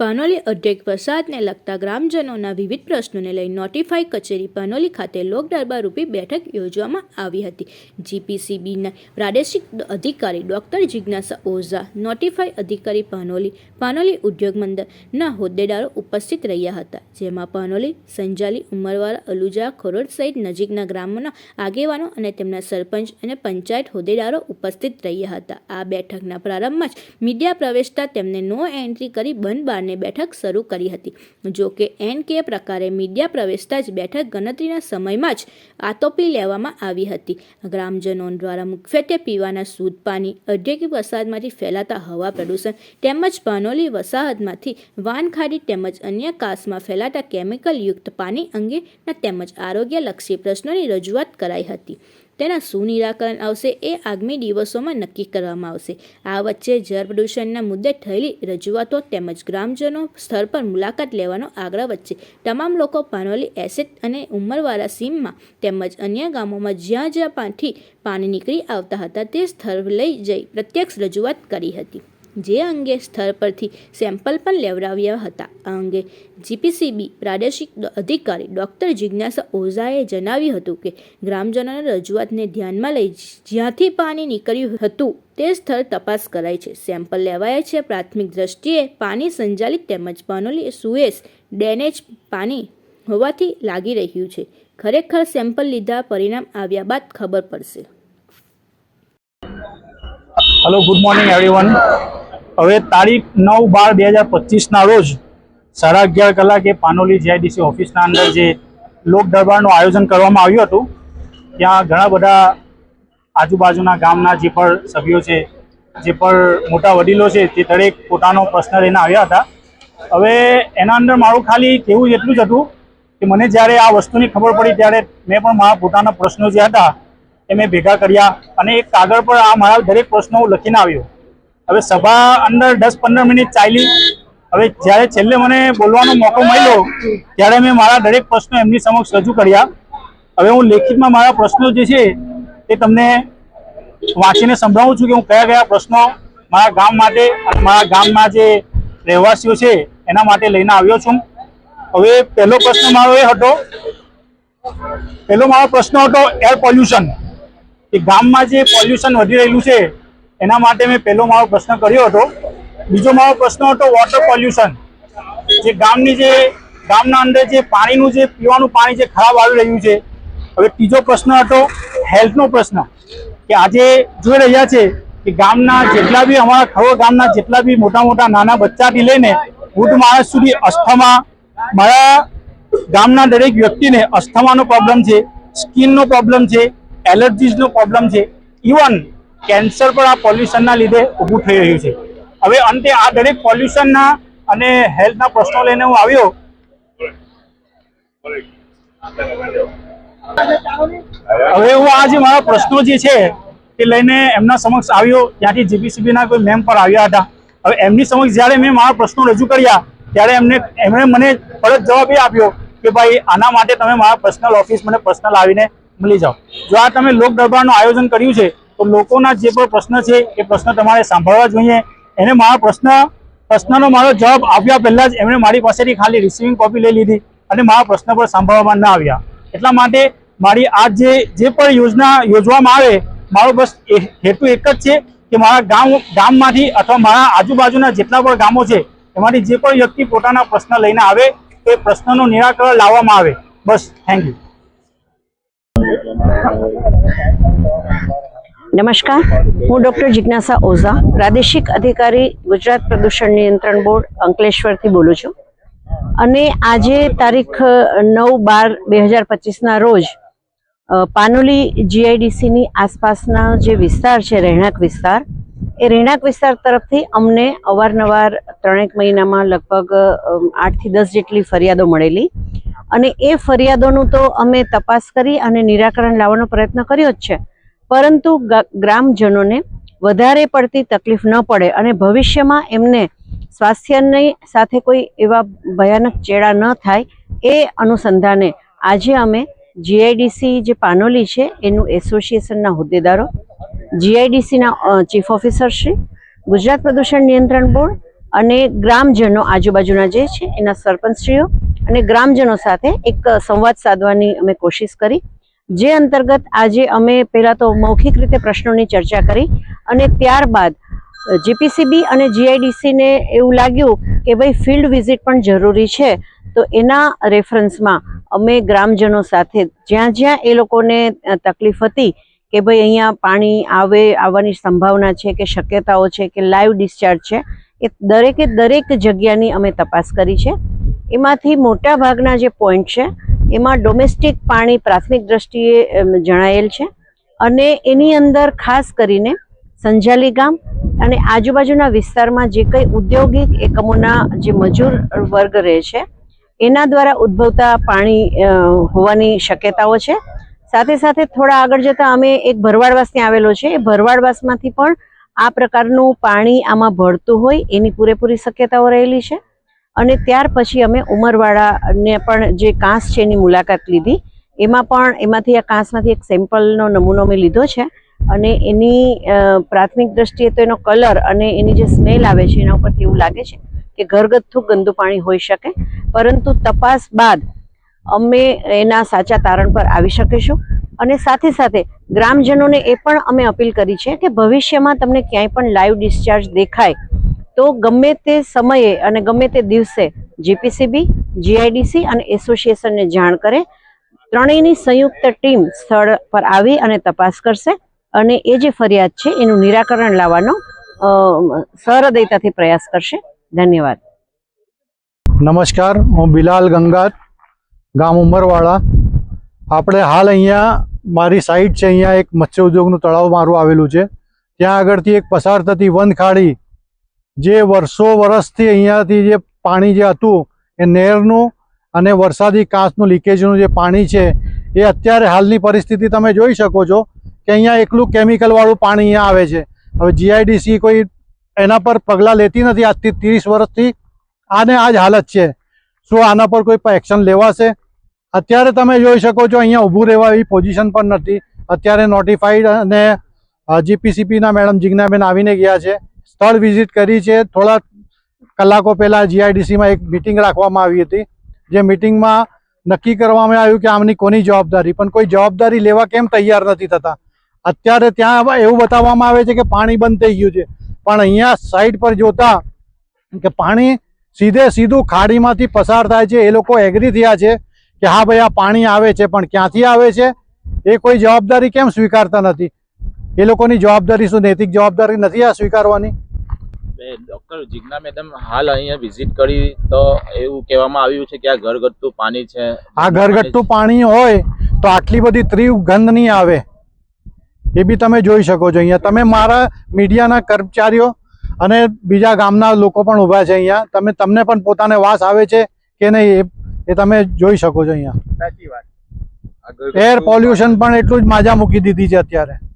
પાનોલી અધ્યક્ષ પ્રસાદને લગતા ગ્રામજનોના વિવિધ પ્રશ્નોને લઈ નોટિફાઈ કચેરી પાનોલી ખાતે લોક દરબાર રૂપી બેઠક યોજવામાં આવી હતી. જીપીસીબીના પ્રાદેશિક અધિકારી ડોક્ટર જિજ્ઞાસા ઓઝા નોટિફાઈ અધિકારી પાનોલી પાનોલી ઉદ્યોગ મંડળના હોદ્દેદારો ઉપસ્થિત રહ્યા હતા, જેમાં પાનોલી, સંજાલી ઉમરવાળા અલુજા, ખરોડ સહિત નજીકના ગ્રામોના આગેવાનો અને તેમના સરપંચ અને પંચાયત હોદ્દેદારો ઉપસ્થિત રહ્યા હતા. આ બેઠકના પ્રારંભમાં જ મીડિયા પ્રવેશતા તેમને નો એન્ટ્રી કરી બંધ બારને બેઠક શરૂ કરી હતી. જો કે એન કે પ્રકારે મીડિયા પ્રવેશતા જ બેઠક ગણતરીના સમયમાં જ આતોપી લેવામાં આવી હતી. ગ્રામજનો દ્વારા મુખ્યત્વે પીવાના શુદ્ધ પાણી, ઔદ્યોગિક વસાહતમાંથી ફેલાતા હવા પ્રદૂષણ તેમજ પાનોલી વસાહતમાંથી વાનખાડી તેમજ અન્ય કાસમાં ફેલાતા કેમિકલયુક્ત પાણી અંગેના તેમજ આરોગ્યલક્ષી પ્રશ્નોની રજૂઆત કરાઈ હતી. તેના શું નિરાકરણ આવશે એ આગામી દિવસોમાં નક્કી કરવામાં આવશે. આ વચ્ચે જળ પ્રદૂષણના મુદ્દે થયેલી રજૂઆતો તેમજ ગ્રામજનો સ્થળ પર મુલાકાત લેવાનો આગ્રહ વચ્ચે તમામ લોકો પાનોલી એસેટ અને ઉમરવાળા સીમમાં તેમજ અન્ય ગામોમાં જ્યાં જ્યાં પાથી પાણી નીકળી આવતા હતા તે સ્થળ લઈ જઈ પ્રત્યક્ષ રજૂઆત કરી હતી. જે અંગે સ્થળ પરથી સેમ્પલ પણ લેવડાવ્યા હતા. આ અંગે જીપીસીબી પ્રાદેશિક અધિકારી ડોક્ટર જિજ્ઞાસા ઓઝાએ જણાવ્યું હતું કે, ગ્રામજનોની રજૂઆતને ધ્યાનમાં લઈ જ્યાંથી પાણી નીકળ્યું હતું તે સ્થળ તપાસ કરાઈ છે. સેમ્પલ લેવાયા છે. પ્રાથમિક દ્રષ્ટિએ પાણી સંચાલિત તેમજ પાનોલી સુએસ ડેનેજ પાણી હોવાથી લાગી રહ્યું છે. ખરેખર સેમ્પલ લીધા પરિણામ આવ્યા બાદ ખબર પડશે. હેલો ગુડ મોર્નિંગ એવરીવન હવે તારીખ નવ બાર બે હજાર પચીસના રોજ સાડા અગિયાર કલાકે પાનોલી જીઆઈડીસી ઓફિસના અંદર જે લોક દરબારનું આયોજન કરવામાં આવ્યું હતું, ત્યાં ઘણા બધા આજુબાજુના ગામના જે પણ સભ્યો છે, જે પણ મોટા વડીલો છે, તે દરેક પોતાનો પ્રશ્ન લઈને આવ્યા હતા. હવે એના અંદર મારું ખાલી કહેવું એટલું જ હતું કે મને જ્યારે આ વસ્તુની ખબર પડી ત્યારે મેં પણ મારા પોતાના પ્રશ્નો જે હતા એ મેં ભેગા કર્યા અને એક કાગળ પર આ મારા દરેક પ્રશ્નો લખીને આવ્યો. હવે સભા અંદર દસ પંદર મિનિટ ચાલી. હવે જ્યારે છેલ્લે મને બોલવાનો મોકો મળ્યો, ત્યારે મેં મારા દરેક પ્રશ્નો એમની સમક્ષ રજૂ કર્યા. હવે હું લેખિતમાં મારા પ્રશ્નો જે છે, એ તમને વાંચીને સંભળાવું છું કે હું કયા કયા પ્રશ્નો મારા ગામ માટે, મારા ગામના જે રહેવાસીઓ છે, એના માટે લઈને આવ્યો છું. હવે પહેલો પ્રશ્ન મારો એ હતો, પહેલો મારો પ્રશ્ન હતો એર પોલ્યુશન કે ગામમાં જે પોલ્યુશન વધી રહેલું છે એના માટે મેં પહેલો મારો પ્રશ્ન કર્યો હતો. બીજો મારો પ્રશ્ન હતો વોટર પોલ્યુશન જે ગામની જે, ગામના અંદર જે પાણીનું જે પીવાનું પાણી જે ખરાબ આવી રહ્યું છે. હવે ત્રીજો પ્રશ્ન હતો હેલ્થનો પ્રશ્ન. કે આજે જોઈ રહ્યા છે કે ગામના જેટલા બી અમારા ખરો ગામના જેટલા બી મોટા મોટા નાના બચ્ચાથી લઈને વૃદ્ધ માણસ સુધી અસ્થમા, મારા ગામના દરેક વ્યક્તિને અસ્થમાનો પ્રોબ્લેમ છે, સ્કિનનો પ્રોબ્લેમ છે એલર્જીસનો પ્રોબ્લેમ છે. ઇવન કેન્સર પણ આ પોલ્યુશનના લીધે ઊભું થઈ રહ્યું છે. હવે અંતે આ દરેક પોલ્યુશનના અને હેલ્થના પ્રશ્નો લઈને હું આવ્યો. હવે હું આ જે મારા પ્રશ્નો જે છે તે લઈને એમના સમક્ષ આવ્યો. ત્યાંથી જીપીસીબીના કોઈ મેમ પર આવ્યા હતા. હવે એમની સમક્ષ જ્યારે મેં મારા પ્રશ્નો રજૂ કર્યા, ત્યારે એમને, એમણે મને પરત જવાબ એ આપ્યો કે ભાઈ આના માટે તમે મારા પર્સનલ ઓફિસ મને પર્સનલ આવીને મળી જાઓ. જો આ તમે લોક દરબારનું આયોજન કર્યું છે તો લોકોના જે પણ પ્રશ્ન છે, એ પ્રશ્ન તમારે સાંભળવા જોઈએ. એને મારા પ્રશ્ન, પ્રશ્નનો મારો જવાબ આવ્યા પહેલાં જ એમણે મારી પાસેથી ખાલી રિસીવિંગ કોપી લઈ લીધી અને મારા પ્રશ્ન પર સાંભળવામાં ના આવ્યા. એટલા માટે મારી આ જે જે પણ યોજના, યોજવામાં આવે, મારો બસ હેતુ એક જ છે કે મારા ગામ, ગામમાંથી અથવા મારા આજુબાજુના જેટલા પણ ગામો છે, એમાંથી જે પણ વ્યક્તિ પોતાના પ્રશ્ન લઈને આવે તો પ્રશ્નનું નિરાકરણ લાવવામાં આવે. બસ થેન્ક યુ નમસ્કાર, હું ડૉક્ટર જિજ્ઞાસા ઓઝા, પ્રાદેશિક અધિકારી, ગુજરાત પ્રદૂષણ નિયંત્રણ બોર્ડ, અંકલેશ્વરથી બોલું છું. અને આજે તારીખ નવ બાર બે હજાર પચીસના રોજ પાનોલી જીઆઈડીસીની આસપાસના જે વિસ્તાર છે, રહેણાંક વિસ્તાર, એ રહેણાંક વિસ્તાર તરફથી અમને અવારનવાર ત્રણેક મહિનામાં લગભગ આઠથી દસ જેટલી ફરિયાદો મળેલી. અને એ ફરિયાદોનું તો અમે તપાસ કરી અને નિરાકરણ લાવવાનો પ્રયત્ન કર્યો જ છે. પરંતુ ગ્રામજનોને વધારે પડતી તકલીફ ન પડે અને ભવિષ્યમાં એમને સ્વાસ્થ્યની સાથે કોઈ એવા ભયાનક ચેડા ન થાય એ અનુસંધાને આજે અમે જીઆઈડીસી જે પાનોલી છે એનું એસોસિએશનના હોદ્દેદારો જીઆઈડીસીના ચીફ ઓફિસર શ્રી, ગુજરાત પ્રદૂષણ નિયંત્રણ બોર્ડ અને ગ્રામજનો આજુબાજુના જે છે એના સરપંચશ્રીઓ અને ગ્રામજનો સાથે એક સંવાદ સાધવાની અમે કોશિશ કરી. જે અંતર્ગત આજે અમે પહેલા તો મૌખિક રીતે પ્રશ્નોની ચર્ચા કરી અને ત્યારબાદ જીપીસીબી અને જીઆઈડીસીને એવું લાગ્યું કે ભાઈ ફિલ્ડ વિઝિટ પણ જરૂરી છે, તો એના રેફરન્સમાં અમે ગ્રામજનો સાથે જ્યાં જ્યાં એ લોકોને તકલીફ હતી કે ભાઈ અહીંયા પાણી આવે આવવાની સંભાવના છે કે શક્યતાઓ છે કે લાઈવ ડિસ્ચાર્જ છે, એ દરેકે દરેક જગ્યાની અમે તપાસ કરી છે. એમાંથી મોટા ભાગના જે પોઈન્ટ છે એમાં ડોમેસ્ટિક પાણી પ્રાથમિક દ્રષ્ટિએ જણાયેલ છે. અને એની અંદર ખાસ કરીને સંજાલી ગામ અને આજુબાજુના વિસ્તારમાં જે કંઈ ઉદ્યોગિક એકમોના જે મજૂર વર્ગ રહે છે, એના દ્વારા ઉદ્ભવતા પાણી હોવાની શક્યતાઓ છે. સાથે સાથે થોડા આગળ જતા અમે એક ભરવાડવાસ ત્યાં આવેલો છે. એ ભરવાડવાસમાંથી પણ આ પ્રકારનું પાણી આમાં ભળતું હોય એની પૂરેપૂરી શક્યતાઓ રહેલી છે. અને ત્યાર પછી અમે ઉમરવાડાને પણ જે કાંસ છે એની મુલાકાત લીધી. એમાં પણ એમાંથી આ કાંસમાંથી એક સેમ્પલનો નમૂનો મેં લીધો છે અને એની પ્રાથમિક દ્રષ્ટિએ તો એનો કલર અને એની જે સ્મેલ આવે છે એના ઉપરથી એવું લાગે છે કે ઘરગથ્થુ ગંદુ પાણી હોઈ શકે. પરંતુ તપાસ બાદ અમે એના સાચા તારણ પર આવી શકીશું. અને સાથે સાથે ગ્રામજનોને એ પણ અમે અપીલ કરી છે કે ભવિષ્યમાં તમને ક્યાંય પણ લાઈવ ડિસ્ચાર્જ દેખાય તો ગમે તે સમયે અને ગમે તે દિવસે જીપીસીબી જીઆઈડીસી અને એસોસિએશનને જાણ કરે. ત્રણેયની સંયુક્ત ટીમ સ્થળ પર આવી અને તપાસ કરશે અને એ જે ફરિયાદ છે એનું નિરાકરણ લાવવાનો સહૃદયતાથી પ્રયાસ કરશે. ધન્યવાદ. નમસ્કાર, હું બિલાલ ગંગાત, ગામ ઉમરવાળા આપણે હાલ અહીંયા, મારી સાઈડ છે, અહીંયા એક મત્સ્ય ઉદ્યોગનું તળાવ મારું આવેલું છે. ત્યાં આગળથી એક પસાર થતી વન ખાડી જે વર્ષો વર્ષથી અહીંયાથી જે પાણી જે હતું, એ નહેરનું અને વરસાદી કાંસનું લીકેજનું જે પાણી છે, એ અત્યારે હાલની પરિસ્થિતિ તમે જોઈ શકો છો કે અહીંયા એકલું કેમિકલવાળું પાણી અહીંયા આવે છે. હવે જીઆઈડીસી કોઈ એના પર પગલાં લેતી નથી આજથી ત્રીસ વર્ષથી. આને આ જ હાલત છે. શું આના પર કોઈ એક્શન લેવાશે? અત્યારે તમે જોઈ શકો છો અહીંયા ઊભું રહેવા એવી પોઝિશન પણ નથી. અત્યારે નોટિફાઈડ અને જીપીસીપીના મેડમ જિજ્ઞાબેન આવીને ગયા છે. સ્થળ વિઝિટ કરી છે. થોડા કલાકો પહેલાં જીઆઈડીસીમાં એક મિટિંગ રાખવામાં આવી હતી. જે મિટિંગમાં નક્કી કરવામાં આવ્યું કે આમની કોની જવાબદારી. પણ કોઈ જવાબદારી લેવા કેમ તૈયાર નથી થતા? અત્યારે ત્યાં એવું બતાવવામાં આવે છે કે પાણી બંધ થઈ ગયું છે. પણ અહીંયા સાઈડ પર જોતા કે પાણી સીધે સીધું ખાડીમાંથી પસાર થાય છે. એ લોકો એગ્રી થયા છે કે હા ભાઈ, આ પાણી આવે છે, પણ ક્યાંથી આવે છે? એ કોઈ જવાબદારી કેમ સ્વીકારતા નથી? એ લોકોની જવાબદારી શું? નૈતિક જવાબદારી નથી આ સ્વીકારવાની? ડોક્ટર જિજ્ઞા મેડમ હાલ અહીંયા વિઝિટ કરી તો એવું કહેવામાં આવ્યું છે કે આ ઘરગથ્થુ પાણી છે. આ ઘરગથ્થુ પાણી હોય તો આટલી બધી ત્રીવ ગંધ નહીં આવે. એ બી તમે જોઈ શકો છો અહીંયા. તમે મારા મીડિયાના કર્મચારીઓ અને બીજા ગામના લોકો પણ ઊભા છે અહીંયા. તમે તમને પણ પોતાને વાસ આવે છે કે નહીં એ- એ તમે જોઈ શકો છો અહીંયા. સાચી વાત. એર પોલ્યુશન પણ એટલું જ માજા મૂકી દીધી છે અત્યારે.